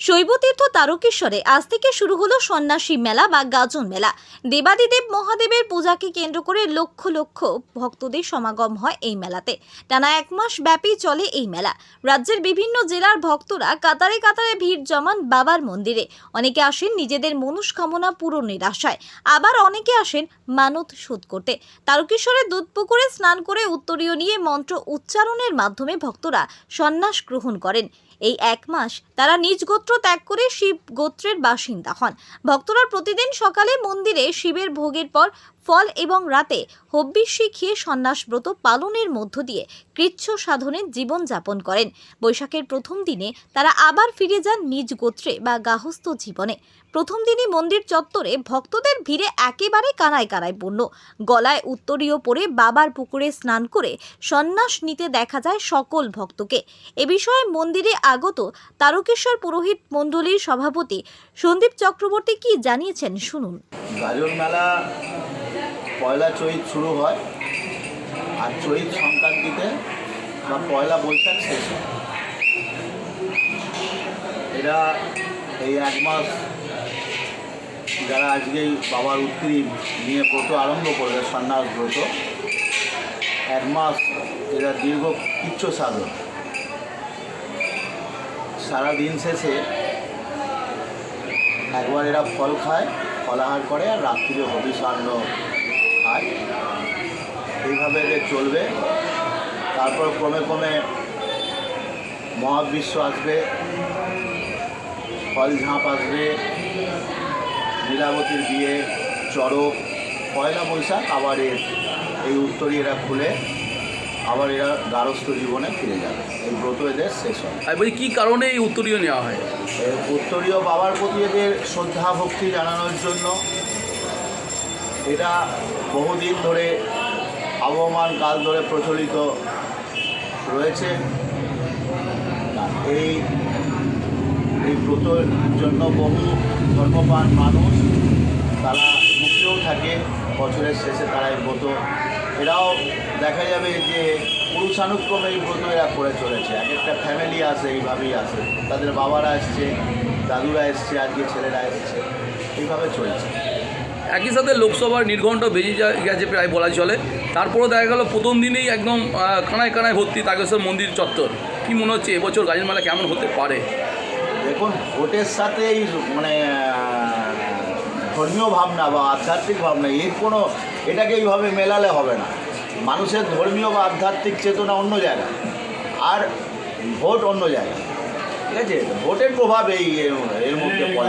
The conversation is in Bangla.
শৈবতীর্থ তারকেশ্বরে আজ থেকে শুরু হলো সন্ন্যাসী মেলা বা গাজন মেলা। দেবাদিদেব মহাদেবের পূজাকে কেন্দ্র করে লক্ষ লক্ষ ভক্তদের সমাগম হয় এই মেলাতে। টানা এক মাস ব্যাপী চলে এই মেলা। রাজ্যের বিভিন্ন জেলার ভক্তরা কাতারে কাতারে ভিড় জমান বাবার মন্দিরে। অনেকে আসেন নিজেদের মনস্কামনা পূরণের আশায় আবার অনেকে আসেন মানত শোধ করতে। তারকেশ্বরের দুধপুকুরে স্নান করে উত্তরীয় নিয়ে মন্ত্র উচ্চারণের মাধ্যমে ভক্তরা সন্ন্যাস গ্রহণ করেন। এই এক মাস তারা নিজ গোত্র ত্যাগ করে শিব গোত্রের বাসিন্দা হন। ভক্তরা প্রতিদিন সকালে মন্দিরে শিবের ভোগের পর ফল এবং রাতে হব্বিষ্যি খেয়ে সন্ন্যাস ব্রত পালনের মধ্য দিয়ে কৃচ্ছ সাধনে জীবনযাপন করেন। বৈশাখের প্রথম দিনে তারা আবার ফিরে যান নিজ গোত্রে বা গাহস্থ জীবনে। প্রথম দিনই মন্দির চত্বরে ভক্তদের ভিড়ে একেবারে কানায় কানায় পূর্ণ। গলায় উত্তরীয় পরে বাবার পুকুরে স্নান করে সন্ন্যাস নিতে দেখা যায় সকল ভক্তকে। এ বিষয়ে মন্দিরে আগত তারকেশ্বর পুরোহিত মণ্ডলীর সভাপতি সন্দীপ চক্রবর্তী কি জানিয়েছেন শুনুন। গাজন মেলা পয়লা চৈত শুরু হয় আর চৈত সংক্রান্তিতে বা পয়লা বৈশাখ শেষ হয়। এরা এই এক মাস যারা আজকেই বাবার উত্তরী নিয়ে ব্রত আরম্ভ করবে সন্ন্যাস ব্রত, এক মাস এরা দীর্ঘ কিচ্ছ সাধন। সারাদিন শেষে একবার এরা ফল খায়, ফলাহার করে আর রাত্রিরে হবিষান্ন খায় এইভাবে এদের চলবে তারপর ক্রমে ক্রমে মহাবিশ্ব আসবে ফল ঝাঁপ আসবে লীলাবতীর বিয়ে চড়ক পয়লা বৈশাখ আবার এর এই উত্তরী এরা খুলে আবার এরা দ্বারস্থ জীবনে ফিরে যাবে। এই ব্রত এদের শেষ হয় আর বলছি কী কারণে এই উত্তরীয় নেওয়া হয়? উত্তরীয় বাবার প্রতি এদের শ্রদ্ধা ভক্তি জানানোর জন্য এটা বহুদিন ধরে আবহমান কাল ধরে প্রচলিত রয়েছে। এই এই ব্রতর জন্য বহু ধর্মপ্রাণ মানুষ তারা মুখেও থাকে, বছরের শেষে তারা এই ব্রত। এরাও দেখা যাবে যে পুরুষানুক্রমে এই ব্রত এরা করে চলেছে। এক একটা ফ্যামিলি আসে, এইভাবেই আসে। তাদের বাবারা এসছে, দাদুরা এসছে, আজকে ছেলেরা এসছে। এইভাবে চলছে। একই সাথে লোকসভার নির্ঘণ্ট বেজে গেছে প্রায় বলা চলে। তারপরেও দেখা গেল প্রথম দিনেই একদম কানায় কানায় ভর্তি তাগেশ্বর মন্দির চত্বর। কি মনে হচ্ছে এবছর গাজন মেলা কেমন হতে পারে? দেখুন, ভোটের সাথে এই মানে ধর্মীয় ভাবনা বা আধ্যাত্মিক ভাবনা, এর কোনো, এটাকে এইভাবে মেলালে হবে না। মানুষের ধর্মীয় বা আধ্যাত্মিক চেতনা অন্য জায়গা, আর ভোট অন্য জায়গায় ঠিক আছে? ভোটের প্রভাব এই এর- মধ্যে পড়ে।